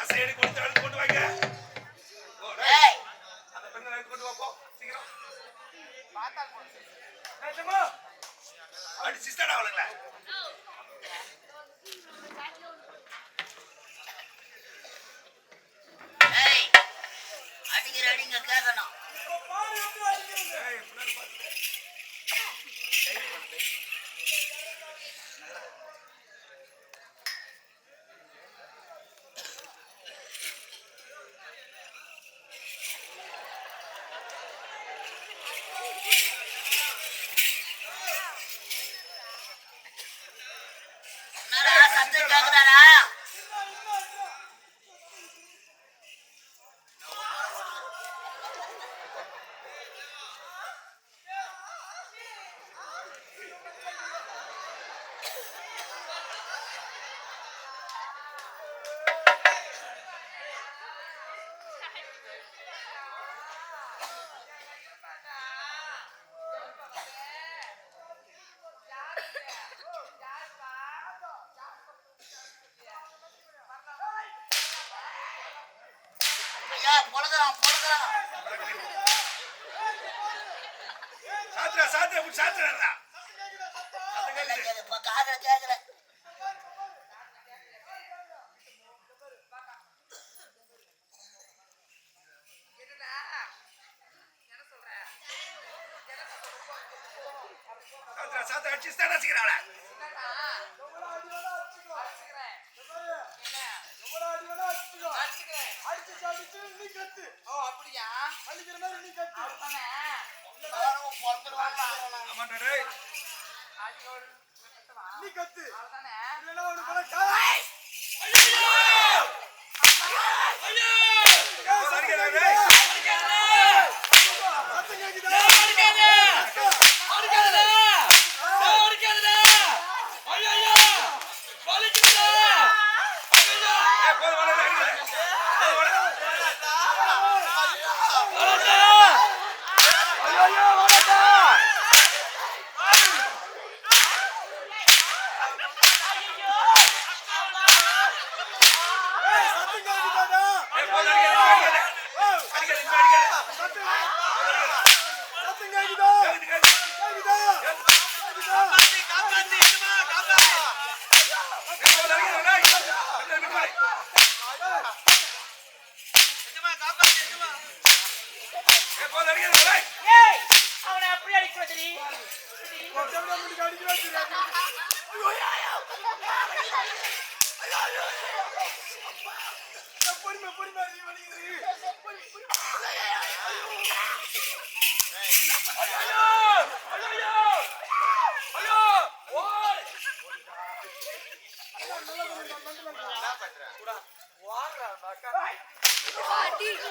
கசையடி கொடுத்து எடுத்து கொண்டு வாங்க. அந்த பெண்களை எடுத்து கொண்டு வா போ சீக்கிரம். அடி சிஸ்டர் அவளுங்களா. அடிங்க கேட்கணும் ஏய் முன்னாடி பாத்து என்னடா சத்தம் கேக்குதாடா பொழுதுறான் பொழுதுறான் சாத்திரா சாத்திரா புடி சாத்திரா இப்ப காதுல கேக்குற சாத்திரா சாத்திரா அடிச்சு ஸ்டார்ட் ஆச்சுக்கிறாளா ஆமாண்டா டேய். ஐயோ! சரிங்கடா டேய் ஏய் போடு வாடா டேய் போடு வாடா ஏய் போடு அடிக்காத அடிக்காத அடிக்காத அடிக்காத அடிக்காத ஏய் போடு அடிக்காத டேய் நிப்பாய் ஏய் போடு அடிக்காத டேய் வாடா வாடா போடு அடிக்காதடா வாடா கசையடி கொடுத்து விட்டாயே ஏய் நான் பார்க்கணும் டேய் ஆமா அந்த பெண்ணை எப்படி அடிச்சாய் எப்படி அடிச்சாய் ஏண்டா அடிச்சேன் ஏய் வாங்கடிங்க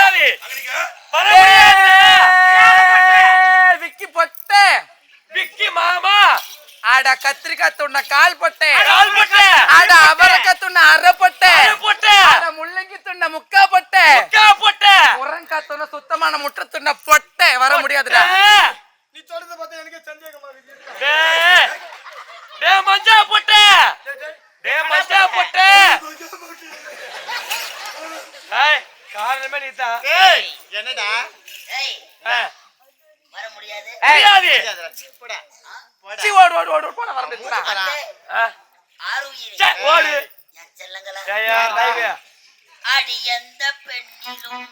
விக்கி பொட்டே. விக்கி மாமா. ஆட கத்திரிக்காய் துண்ண கால் பொட்டே. கால் பொட்டை. ஆட அவரக்காய் துண்ண அரை பொட்டே. அரை பொட்டை. ஆட முள்ளங்கி துண்ண முக்கா பொட்டே. முக்கா போட்ட. முருங்கக்காய் துண்ண சுத்தமான நீ காரணமே நீதான். ஏய் என்னடா? வர முடியாது. முடியாது. போடா. சீ, ஓடு ஓடு ஓடு போட வர முடியுதுடா. வந்து ஆ, ஆறுயிரி. சே, ஓடு. என் செல்லங்களா ஏய்யா டைவே அடி எந்த பெண்ணிலும்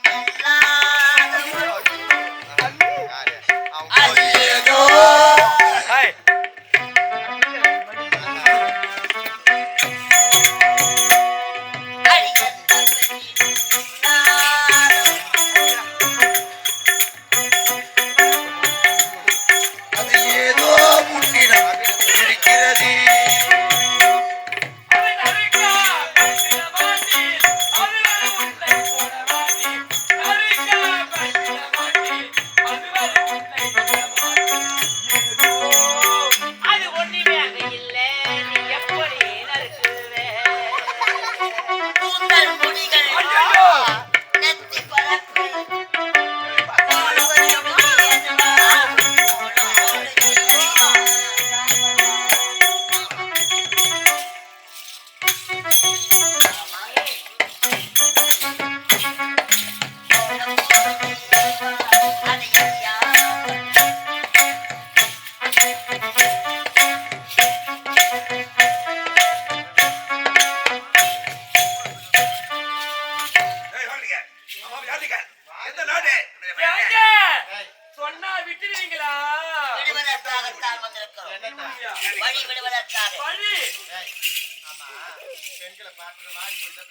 பெண்களை பார்த்து வாடி போய் தான்.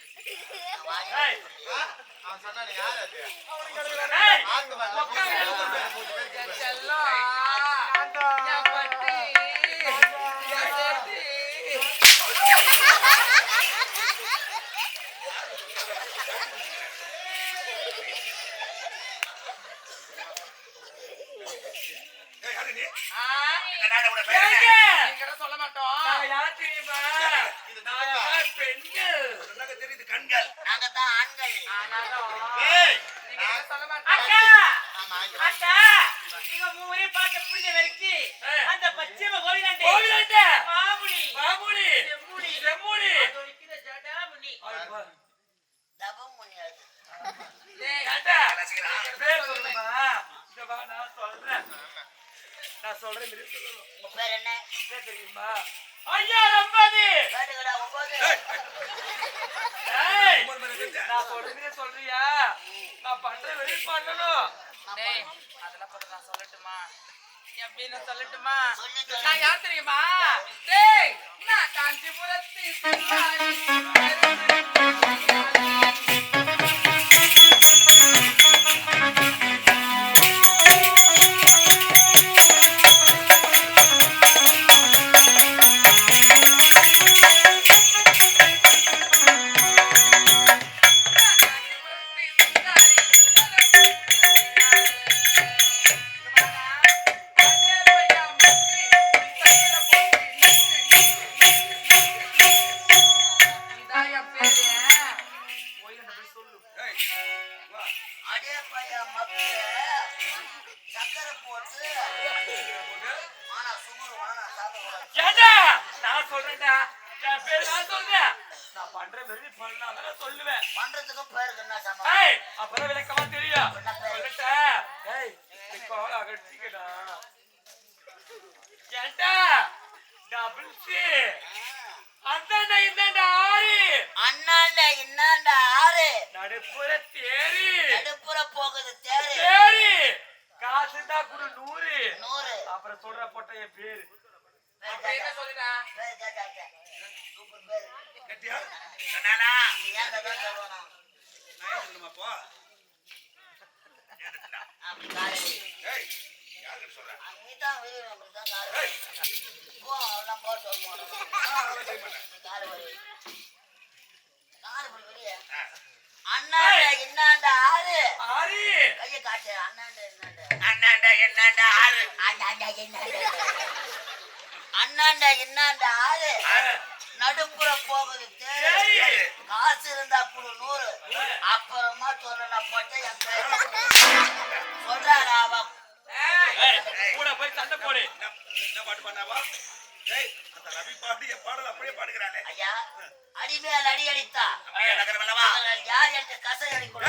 அவன் சொன்னானே யார் அது ஆத்து உன்னை பேரு சொல்ல மாட்டோம். நாங்க யார் தெரியுமா? இது நாங்க நாடா. பெண்கள். சொன்னாங்க தெரியுது கண்கள். நாங்க தான் ஆண்கள். ஆனாலும் ஏய், நீங்க அக்கா! ஆமா அக்கா! நீங்க பார்க்க. அந்த பச்சைம கோவிலாண்டே. கோவிலாண்டே. அது ஜடாமுனி. டேய், பேர் சொல்லுமா? இந்த நான் சொல்றேன். நான் சொல்றேன் உங்க பேர் என்ன? என்ன தெரியுமா? ஐயா ரம்பதி. நான் சொல்றேன் சொல்றியா? நான் பண்ற வெளி பண்ணணும். அதெல்லாம் பத்தி நான் சொல்லட்டுமா? எப்படின்னு சொல்லட்டுமா? சொல்லு, சொல்லு. நான் யார் தெரியுமா? டேய் நான் காஞ்சிபுரத்து சொல்றேன்டா. என் பேர் நான் சொல்றேன். நான் பண்ற வெளி பண்ணலாம் நான் சொல்லுவேன். பண்றதுக்கும் பேருக்கு என்ன சம்பந்தம்? ஏய் அப்புறம் விளக்கமா தெரியும் சொல்லட்டா ஏய் நீ கால் அகட்டிக்கடா ஏண்டா? டபுள் சி அந்தாண்டா இந்தாண்டா ஆறு. அண்ணாண்ட இன்னாண்ட ஆறு. நடுப்புற தேரி. நடுப்புற போகுது தேரு. தேரி. காசு தான் கூட நூறு. நூறு. அப்புறம் சொல்ற போட்ட என் பேரு. அண்ணாண்ட என்னண்டா ஆறு ஆறு கையை அண்ணாண்ட அண்ணாண்டா, என்னாண்டா, அண்ணாண்ட இன்னாண்ட ஆறு. நடுப்புற போகுது. காசு இருந்தா குழு நூறு. அப்புறமா சொல்லலாம் போட்ட என் பேர் கூட போய் சண்டை போடு. என்ன பாட்டு பண்ணாவா? அந்த ரவி பாட்டு என் பாடல் அப்படியே பாடுகிறாளே. ஐயா அடிமேல் அடி அடித்தா. யார் என்று கசை அடிக்கொள்ள